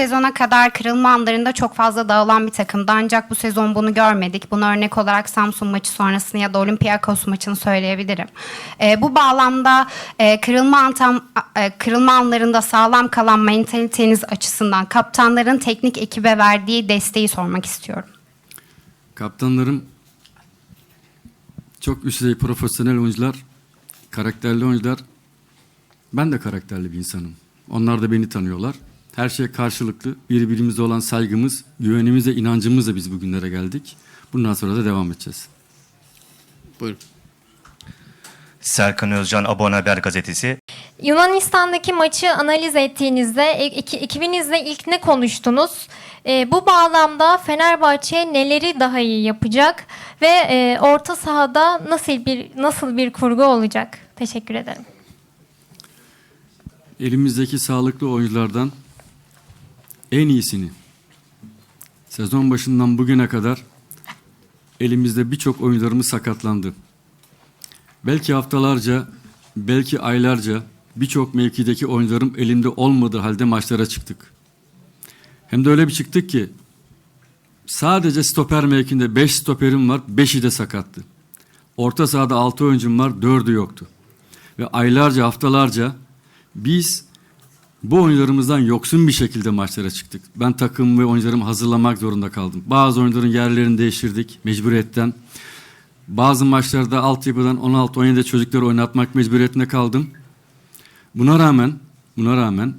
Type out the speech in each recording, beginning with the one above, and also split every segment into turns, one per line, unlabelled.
sezona kadar kırılma anlarında çok fazla dağılan bir takımdı. Ancak bu sezon bunu görmedik. Bunu örnek olarak Samsun maçı sonrasını ya da Olympiakos maçını söyleyebilirim. Ee, bu bağlamda e, kırılma, antam, e, kırılma anlarında sağlam kalan mentaliteniz açısından kaptanların teknik ekibe verdiği desteği sormak istiyorum.
Kaptanlarım çok üst düzey profesyonel oyuncular, karakterli oyuncular. Ben de karakterli bir insanım. Onlar da beni tanıyorlar. Her şey karşılıklı. Birbirimize olan saygımız, güvenimiz ve inancımızla biz bugünlere geldik. Bundan sonra da devam edeceğiz.
Buyurun.
Serkan Özcan Abone Haber Gazetesi.
Yunanistan'daki maçı analiz ettiğinizde e- iki- ekibinizle ilk ne konuştunuz? E, bu bağlamda Fenerbahçe neleri daha iyi yapacak ve e, orta sahada nasıl bir nasıl bir kurgu olacak? Teşekkür ederim.
Elimizdeki sağlıklı oyunculardan en iyisini sezon başından bugüne kadar elimizde birçok oyuncularımız sakatlandı. Belki haftalarca, belki aylarca birçok mevkideki oyuncularım elimde olmadığı halde maçlara çıktık. Hem de öyle bir çıktık ki sadece stoper mevkinde 5 stoperim var, 5'i de sakattı. Orta sahada 6 oyuncum var, 4'ü yoktu. Ve aylarca, haftalarca biz bu oyuncularımızdan yoksun bir şekilde maçlara çıktık. Ben takım ve oyuncularımı hazırlamak zorunda kaldım. Bazı oyuncuların yerlerini değiştirdik mecburiyetten. Bazı maçlarda altyapıdan 16-17 çocukları oynatmak mecburiyetinde kaldım. Buna rağmen, buna rağmen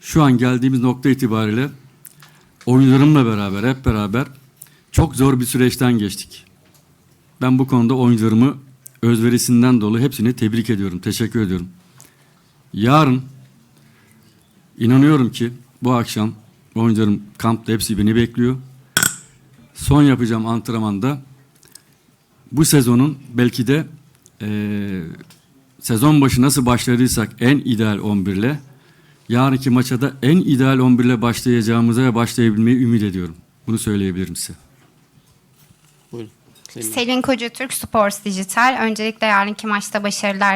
şu an geldiğimiz nokta itibariyle oyuncularımla beraber, hep beraber çok zor bir süreçten geçtik. Ben bu konuda oyuncularımı özverisinden dolayı hepsini tebrik ediyorum, teşekkür ediyorum. Yarın inanıyorum ki bu akşam oyuncularım kampta hepsi beni bekliyor. Son yapacağım antrenmanda bu sezonun belki de eee, sezon başı nasıl başladıysak en ideal 11 ile yarınki maça da en ideal 11 ile başlayacağımıza ve başlayabilmeyi ümit ediyorum. Bunu söyleyebilirim size.
Buyurun. Selin.
Selin Kocatürk Sports Dijital. Öncelikle yarınki maçta başarılar